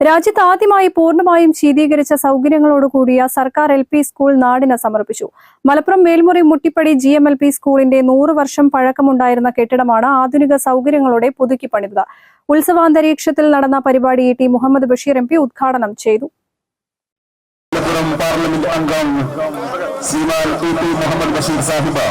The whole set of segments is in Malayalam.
രാജ്യത്ത് ആദ്യമായി പൂർണമായും ശീതീകരിച്ച സൗകര്യങ്ങളോടുകൂടിയ സർക്കാർ എൽ പി സ്കൂൾ നാടിന് സമർപ്പിച്ചു. Malappuram Melmuri Muttippadi G M L P സ്കൂളിന്റെ നൂറ് വർഷം പഴക്കമുണ്ടായിരുന്ന കെട്ടിടമാണ് ആധുനിക സൗകര്യങ്ങളോടെ പുതുക്കി പണിതത് ഉത്സവാന്തരീക്ഷത്തിൽ നടന്ന പരിപാടി T Muhammad Basheer M P ഉദ്ഘാടനം ചെയ്തു. പാർലമെന്റ് അംഗം മുഹമ്മദ് ബഷീർ സാഹിബ്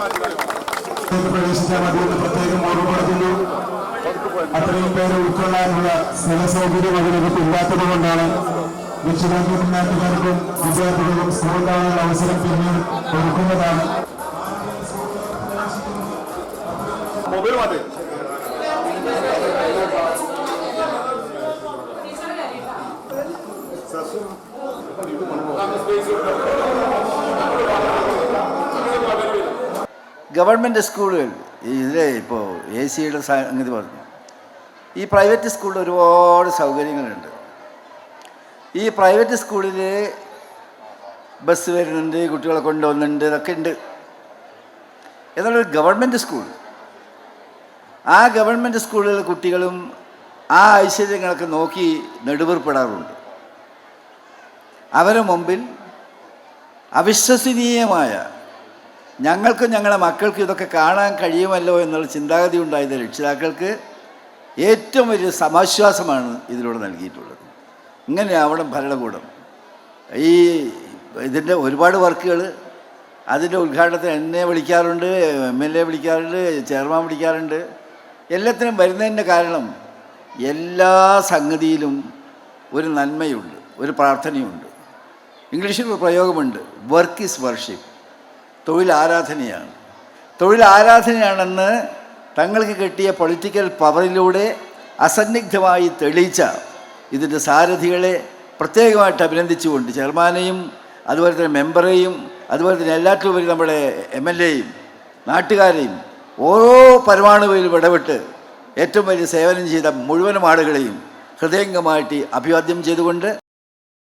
പ്രവേശിക്കാൻ അതുകൊണ്ട് പ്രത്യേകം ഓർമ്മപ്പെടുത്തുന്നു അത്രയും പേരെ ഉൾക്കൊള്ളാനുള്ള സ്ഥല സൗകര്യം അതിനകത്ത് ഇല്ലാത്തത് കൊണ്ടാണ് രക്ഷിതാക്കൾക്കും നാട്ടുകാർക്കും വിദ്യാർത്ഥികൾക്കും സ്കൂൾ കാണാനുള്ള അവസരം പിന്നീട് ഒരുക്കുന്നതാണ് മൊബൈൽ മാറ്റേ. ഗവൺമെന്റ് സ്കൂളുകൾ ഇതിലെ ഇപ്പോൾ എ സിയുടെ സംഗതി പറഞ്ഞു. ഈ പ്രൈവറ്റ് സ്കൂളിൽ ഒരുപാട് സൗകര്യങ്ങളുണ്ട്. ഈ പ്രൈവറ്റ് സ്കൂളിൽ ബസ് വരുന്നുണ്ട് കുട്ടികളെ കൊണ്ടുവന്നുണ്ട് ഇതൊക്കെ ഉണ്ട് എന്നാൽ ഗവൺമെന്റ് സ്കൂൾ ആ ഗവൺമെന്റ് സ്കൂളിലെ കുട്ടികളും ആ ഐശ്വര്യങ്ങളൊക്കെ നോക്കി നെടുവേർപ്പെടാറുണ്ട്. അവരുടെ മുമ്പിൽ അവിശ്വസനീയമായ ഞങ്ങൾക്കും ഞങ്ങളുടെ മക്കൾക്കും ഇതൊക്കെ കാണാൻ കഴിയുമല്ലോ എന്നുള്ള ചിന്താഗതി ഉണ്ടായത് രക്ഷിതാക്കൾക്ക് ഏറ്റവും വലിയ സമാശ്വാസമാണ് ഇതിലൂടെ നൽകിയിട്ടുള്ളത്. ഇങ്ങനെയാവണം ഭരണകൂടം. ഈ ഇതിന്റെ ഒരുപാട് വർക്കുകൾ അതിന്റെ ഉദ്ഘാടനത്തിന് എന്നെ വിളിക്കാറുണ്ട് എം എൽ എ വിളിക്കാറുണ്ട് ചെയർമാൻ വിളിക്കാറുണ്ട്. എല്ലാത്തിനും വരുന്നതിന്റെ കാരണം എല്ലാ സംഗതിയിലും ഒരു നന്മയുണ്ട് ഒരു പ്രാർത്ഥനയുണ്ട്. ഇംഗ്ലീഷിൽ ഒരു പ്രയോഗമുണ്ട് വർക്ക് ഈസ് വർഷിപ്പ്. തൊഴിൽ ആരാധനയാണ് തൊഴിൽ ആരാധനയാണെന്ന് തങ്ങൾക്ക് കിട്ടിയ പൊളിറ്റിക്കൽ പവറിലൂടെ അസന്നിഗ്ധമായി തെളിയിച്ച ഇതിന്റെ സാരഥികളെ പ്രത്യേകമായിട്ട് അഭിനന്ദിച്ചുകൊണ്ട് ചെയർമാനെയും അതുപോലെ തന്നെ മെമ്പറേയും അതുപോലെ തന്നെ എല്ലാറ്റിലുപരി നമ്മുടെ എം എൽ എയും നാട്ടുകാരെയും ഓരോ പരമാണുവിലും ഇടപെട്ട് ഏറ്റവും വലിയ സേവനം ചെയ്ത മുഴുവനും ആളുകളെയും ഹൃദയംഗമായിട്ട് അഭിവാദ്യം ചെയ്തുകൊണ്ട്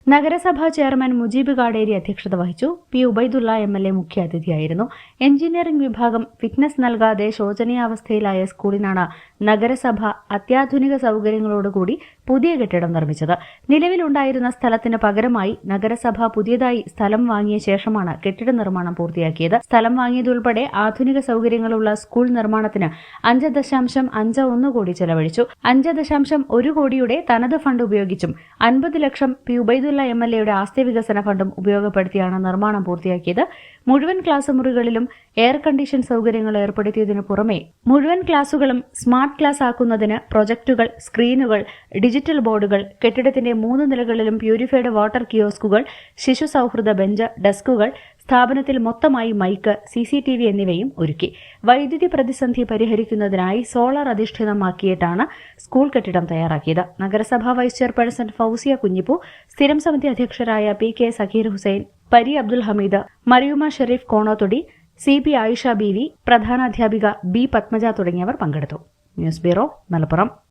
നഗരസഭാ ചെയർമാൻ മുജീബ് കാടേരി അധ്യക്ഷത വഹിച്ചു. P Ubaidulla M L A മുഖ്യാതിഥിയായിരുന്നു. Engineering വിഭാഗം ഫിറ്റ്നസ് നൽകാതെ ശോചനീയാവസ്ഥയിലായ സ്കൂളിനാണ് നഗരസഭ അത്യാധുനിക സൗകര്യങ്ങളോടുകൂടി പുതിയ കെട്ടിടം നിർമ്മിച്ചത്. നിലവിലുണ്ടായിരുന്ന സ്ഥലത്തിന് പകരമായി നഗരസഭ പുതിയതായി സ്ഥലം വാങ്ങിയ ശേഷമാണ് കെട്ടിട നിർമ്മാണം പൂർത്തിയാക്കിയത്. സ്ഥലം വാങ്ങിയതുൾപ്പെടെ ആധുനിക സൗകര്യങ്ങളുള്ള സ്കൂൾ നിർമ്മാണത്തിന് അഞ്ച് ദശാംശം അഞ്ച് ഒന്ന് കോടി ചെലവഴിച്ചു. അഞ്ച് ദശാംശം ഒരു കോടിയുടെ തനത് ഫണ്ട് ഉപയോഗിച്ചും അൻപത് ലക്ഷം പി ഉബൈദുള്ള എം എൽ എയുടെ ആസ്തി വികസന ഫണ്ടും ഉപയോഗപ്പെടുത്തിയാണ് നിർമ്മാണം പൂർത്തിയാക്കിയത്. മുഴുവൻ ക്ലാസ് മുറികളിലും എയർ കണ്ടീഷൻ സൗകര്യങ്ങൾ ഏർപ്പെടുത്തിയതിനു പുറമെ മുഴുവൻ ക്ലാസുകളും സ്മാർട്ട് ക്ലാസ് ആക്കുന്നതിന് പ്രൊജക്ടുകൾ സ്ക്രീനുകൾ ഡിജിറ്റൽ ബോർഡുകൾ കെട്ടിടത്തിന്റെ മൂന്ന് നിലകളിലും പ്യൂരിഫൈഡ് വാട്ടർ കിയോസ്കുകൾ ശിശു സൗഹൃദ ബെഞ്ച് ഡെസ്കുകൾ സ്ഥാപനത്തിൽ മൊത്തമായി mike C C T V എന്നിവയും ഒരുക്കി. വൈദ്യുതി പ്രതിസന്ധി പരിഹരിക്കുന്നതിനായി സോളാർ അധിഷ്ഠിതമാക്കിയിട്ടാണ് സ്കൂൾ കെട്ടിടം തയ്യാറാക്കിയത്. നഗരസഭാ വൈസ് ചെയർപേഴ്സൺ ഫൌസിയ കുഞ്ഞിപ്പു സ്ഥിരം സമിതി അധ്യക്ഷരായ P K Sakheer Hussain Pari Abdul Hameed Mariyuma Sharif Konothodi C P Ayisha B V പ്രധാനാധ്യാപിക B Padmaja തുടങ്ങിയവർ പങ്കെടുത്തു. News bureau Malappuram.